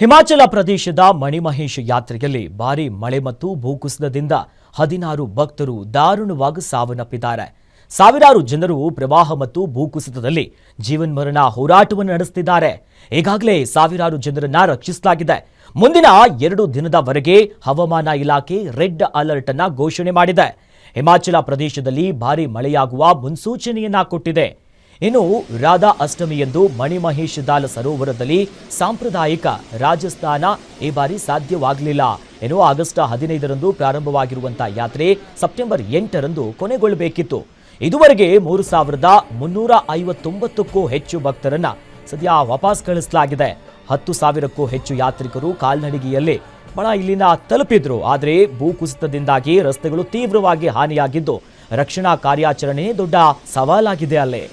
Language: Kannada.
ಹಿಮಾಚಲ ಪ್ರದೇಶದ ಮಣಿಮಹೇಶ್ ಯಾತ್ರೆಯಲ್ಲಿ ಭಾರಿ ಮಳೆ ಮತ್ತು ಭೂಕುಸಿತದಿಂದ ಹದಿನಾರು ಭಕ್ತರು ದಾರುಣವಾಗಿ ಸಾವನ್ನಪ್ಪಿದ್ದಾರೆ. ಸಾವಿರಾರು ಜನರು ಪ್ರವಾಹ ಮತ್ತು ಭೂಕುಸಿತದಲ್ಲಿ ಜೀವನ್ಮರಣ ಹೋರಾಟವನ್ನು ನಡೆಸುತ್ತಿದ್ದಾರೆ. ಈಗಾಗಲೇ ಸಾವಿರಾರು ಜನರನ್ನ ರಕ್ಷಿಸಲಾಗಿದೆ. ಮುಂದಿನ ಎರಡು ದಿನದವರೆಗೆ ಹವಾಮಾನ ಇಲಾಖೆ ರೆಡ್ ಅಲರ್ಟ್ ಅನ್ನ ಘೋಷಣೆ ಮಾಡಿದೆ. ಹಿಮಾಚಲ ಪ್ರದೇಶದಲ್ಲಿ ಭಾರಿ ಮಳೆಯಾಗುವ ಮುನ್ಸೂಚನೆಯನ್ನ ಕೊಟ್ಟಿದೆ. ಇನ್ನು ರಾಧಾ ಅಷ್ಟಮಿಯಂದು ಮಣಿಮಹೇಶ್ ದಾಲ್ ಸರೋವರದಲ್ಲಿ ಸಾಂಪ್ರದಾಯಿಕ ರಾಜಸ್ಥಾನ ಈ ಬಾರಿ ಸಾಧ್ಯವಾಗಲಿಲ್ಲ. ಇನ್ನು ಆಗಸ್ಟ್ ಹದಿನೈದರಂದು ಪ್ರಾರಂಭವಾಗಿರುವಂತಹ ಯಾತ್ರೆ ಸೆಪ್ಟೆಂಬರ್ ಎಂಟರಂದು ಕೊನೆಗೊಳ್ಳಬೇಕಿತ್ತು. ಇದುವರೆಗೆ ಮೂರು ಸಾವಿರದ ಮುನ್ನೂರ ಐವತ್ತೊಂಬತ್ತಕ್ಕೂ ಹೆಚ್ಚು ಭಕ್ತರನ್ನ ಸದ್ಯ ವಾಪಸ್ ಕಳಿಸಲಾಗಿದೆ. ಹತ್ತು ಸಾವಿರಕ್ಕೂ ಹೆಚ್ಚು ಯಾತ್ರಿಕರು ಕಾಲ್ನಡಿಗೆಯಲ್ಲಿ ಬಣ ಇಲ್ಲಿನ ತಲುಪಿದ್ರು. ಆದರೆ ಭೂಕುಸಿತದಿಂದಾಗಿ ರಸ್ತೆಗಳು ತೀವ್ರವಾಗಿ ಹಾನಿಯಾಗಿದ್ದು ರಕ್ಷಣಾ ಕಾರ್ಯಾಚರಣೆ ದೊಡ್ಡ ಸವಾಲಾಗಿದೆ ಅಲ್ಲೇ.